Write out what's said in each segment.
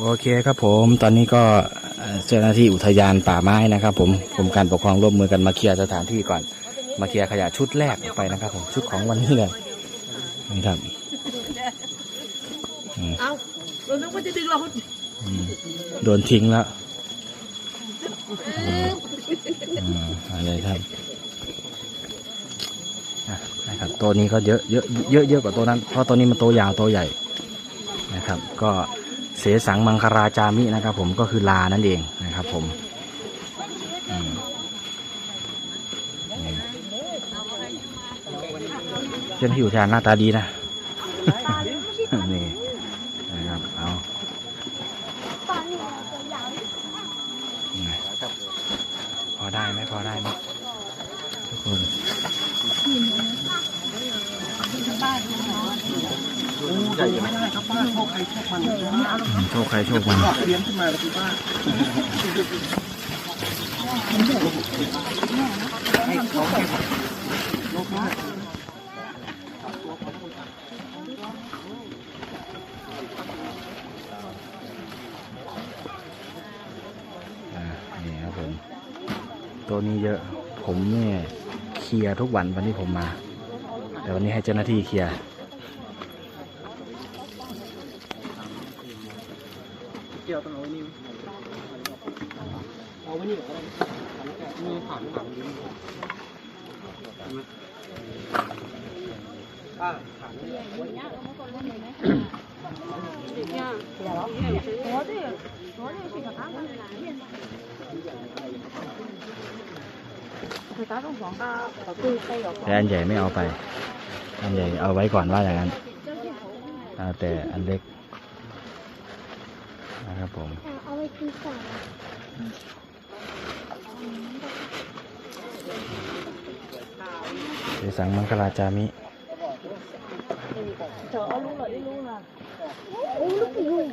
โอเคครับผม ตอนนี้ก็เอ่อเจ้าหน้าที่อุทยานป่าไม้นะครับ ผมกรมการปกครองร่วมมือกันมาเคลียร์สถานที่ก่อน มาเคลียร์ขยะชุดแรกออกไปนะครับ ผมชุดของวันนี้เลยนี่ครับเอาเรานึกว่าจะดึงเราอืมโดนทิ้งแล้วอืมอะไรครับอะนะครับตัวนี้ก็เยอะเยอะเยอะเยอะกว่าตัวนั้น เพราะตัวนี้มันตัวยาวตัวใหญ่นะครับ ก็เสสังมังคราจามินะครับ ผมก็คือลานั่นเองนะครับ ผมอืมนี่เจ้าหน้าที่อุทยานหน้าตาดีนะนี่นะครับเอาพอได้ไหมพอได้ไหมทุกคน ใหญ่ไม่ได้ครับป้าโชคใครโชคมันอืมโชคใครโชคมันเลี้ยงขึ้นมาแล้วคุณป้าอ่านี่ครับผมตัวนี้เยอะ ผมเนี่ยเคลียร์ทุกวันวันที่ผมมา แต่วันนี้ให้เจ้าหน้าที่เคลียร์ เกี่ยวต้องเอาไว้นี่เอาไว้นี่มือผ่านผ่านป้าผ่านแต่อันใหญ่ไม่เอาไป อันใหญ่เอาไว้ก่อนว่าอย่างนั้นเอาแต่อันเล็ก นะครับผม เอาไว้กินก่อนเสสังมังคลาจามิโอ้ลูกยุง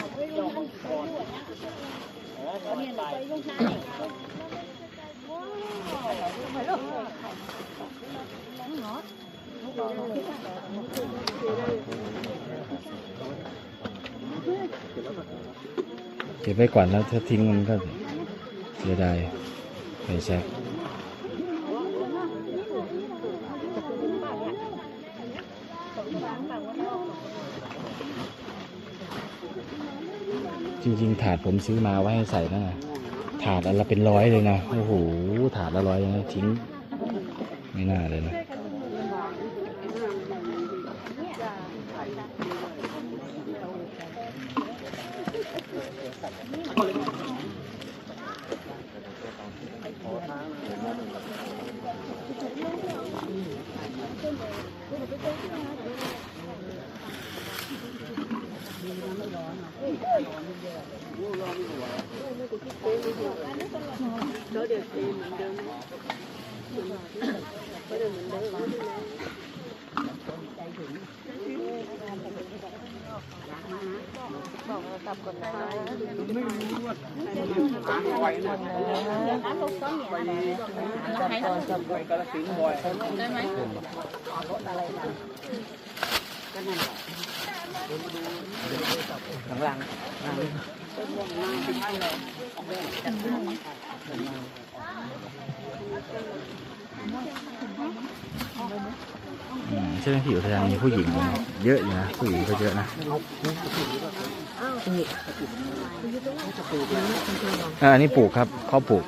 เก็บไว้ก่อนแล้วถ้าทิ้งมันก็เสียดายไปแช็คจริงๆ ถาดผมซื้อมาไว้ให้ใส่นะถาดอันละเป็นร้อยเลยนะ โอ้โห ถาดละร้อยนะทิ้ง ไม่น่าเลยนะ ไปกระสินบ่อย อืม เจ้าหน้าที่อุทยานมีผู้หญิงเยอะอยู่นะผู้หญิงก็เยอะนะอันนี้ปลูกครับเขาปลูก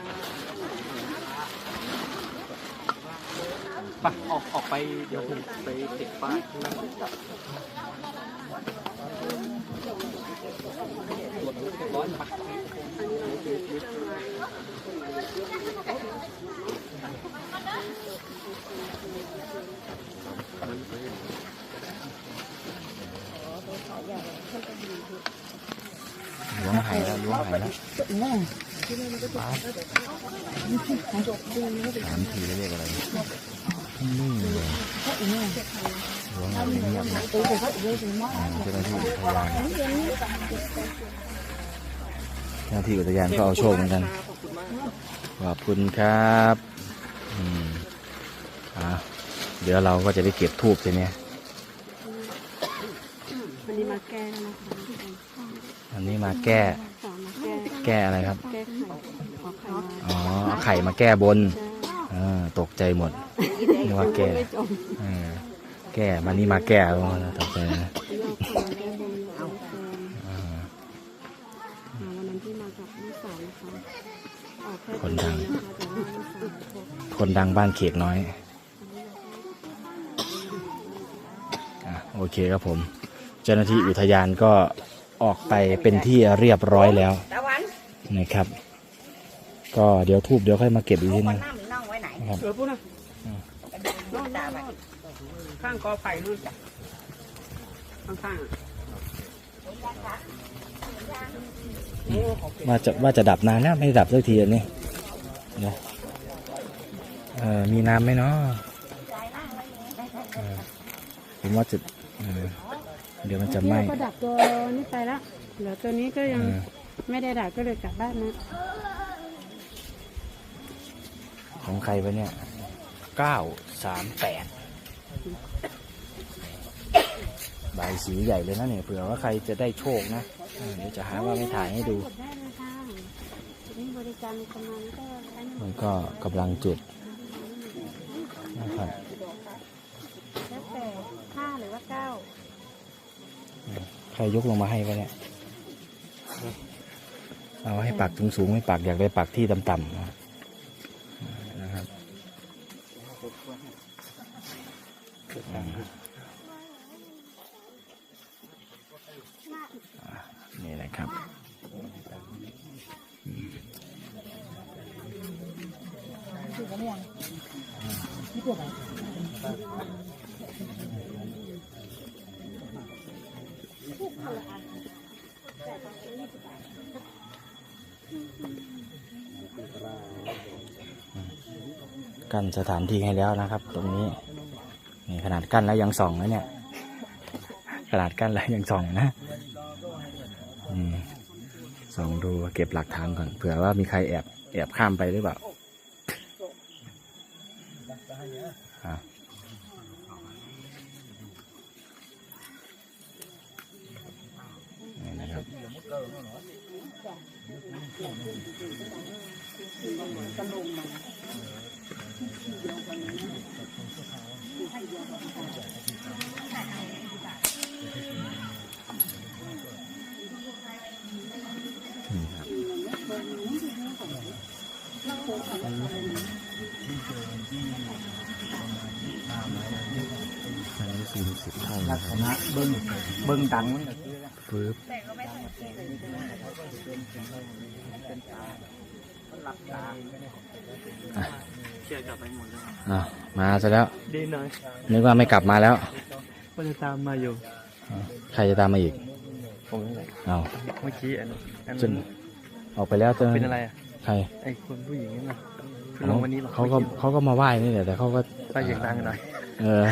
ปออกออกไปเดี๋ยวผมไปติดป้ายข้างหน้า ล้วงหายแล้วล้วงหายแล้วป๊าบสามทีแล้วเรียกอะไรนิ่เลยล้วงแบบเงียบๆนะเจ้าหน้าที่อุทยานเจ้าหน้าที่อุทยานก็เอาโชคเหมือนกันขอบคุณครับ อืม อ่า เดี๋ยวเราก็จะไปเก็บทูบใช่ไหม มาแก้นะคะออันนี้มาแก้สามมาแก้ แก้อะไรครับ แก้ไขขอไข่มาอ๋อเอาไข่มาแก้บนเออตกใจหมดนึกว่าแก้ไม่จมเออแก้มานี่มาแก้ตกใจนะยอดไข่มาแก้บนเอาแฟนอ่าอ่า วันนั้นที่มากับลูกสาวนะคะออกแค่คนดัง นะคะแต่ว่าลูกสาวบอกคนดังบ้านเขกน้อย อะ โอเคครับผม เจ้าหน้าที่อุทยานก็ออกไปเป็นที่เรียบร้อยแล้วตะวันนะครับ ก็เดี๋ยวทูบเดี๋ยวค่อยมาเก็บอีกทีนึงน้ำหรือน้องไว้ไหนนะครับเสือปุ๊นะน้องตาไปข้างกอไผ่นู่นข้างๆอะว่าจะว่าจะดับนานนะไม่ดับสักทีอันนี้เดี๋ยวเออมีน้ำไหมเนาะเออผมว่าจะ เออเดี๋ยวมันจะไหม้เที่ยวก็ดับตัวนี้ไปแล้วเหลือตัวนี้ก็ยังเออ ไม่ได้ดับก็เลยกลับบ้านนะของใครวะเนี่ยเก้าสามแปดใบสีใหญ่เลยนะเนี่ยเผื่อว่าใครจะได้โชคนะเออเดี๋ยวจะหาว่าไม่ถ่ายให้ดูกดได้เลยค่ะนี่บริการประมาณก็อันนี้มันก็กำลังจุดนะครับ แล้วแต่ห้าหรือว่าเก้า ใครยกลงมาให้วะเนี่ยเอาให้ปักสูงๆไม่ปักอยากได้ปักที่ต่ำๆนะครับนี่นะครับ กั้นสถานที่ให้แล้วนะครับ ตรงนี้นี่ขนาดกั้นแล้วยังส่องนะเนี่ยขนาดกั้นแล้วยังส่องนะส่องดูเก็บหลักฐานก่อนเผื่อว่ามีใครแอบแอบข้ามไปหรือเปล่าอะนี่นะครับ อันนี้สี่สิบเท่านะครับนะเบิ้งเบิ้งดังมั้งปึ๊บ เชื่อกลับไปหมดแล้วอะมาซะแล้ว ดีหน่อยนึกว่าไม่กลับมาแล้ว ก็จะตามมาอยู่อะใครจะตามมาอีก ผมนี่แหละเอาเมื่อกี้อันอันจนออกไปแล้วจนเป็นอะไรอะใครไอ้คนผู้หญิงนี่นะคือลงวันนี้หรอเขาก็เขาก็มาไหว้นี่แหละแต่เขาก็ไปเสียงดังหน่อยเออ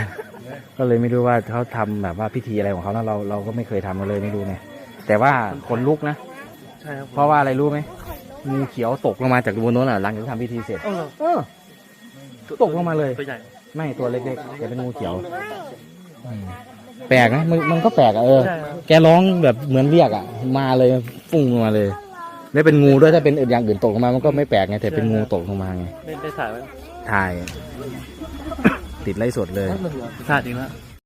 ก็เลยไม่รู้ว่าเขาทำแบบว่าพิธีอะไรของเขานะเราเราก็ไม่เคยทำกันเลยไม่รู้ไงแต่ว่าขนลุกนะ ใช่ครับเพราะว่าอะไรรู้ไหม งูเขียวตกลงมาจากบนโน้นอะหลังจากทำพิธีเสร็จเออเออตกลงมาเลย ตัวใหญ่ไม่ตัวเล็กๆแต่เป็นงูเขียวอืมแปลกนะมันมันก็แปลกอะเออ ใช่ครับแกร้องแบบเหมือนเรียกอะ มาเลยฟุ้งลงมาเลยแล้วเป็นงูด้วยถ้าเป็นอย่างอื่นตกลงมา มันก็ไม่แปลกไงแต่เป็นงูตกลงมาไงได้ได้ถ่ายไว้ถ่าย ติดไล่สดเลย ถ่ายจริงแล้ว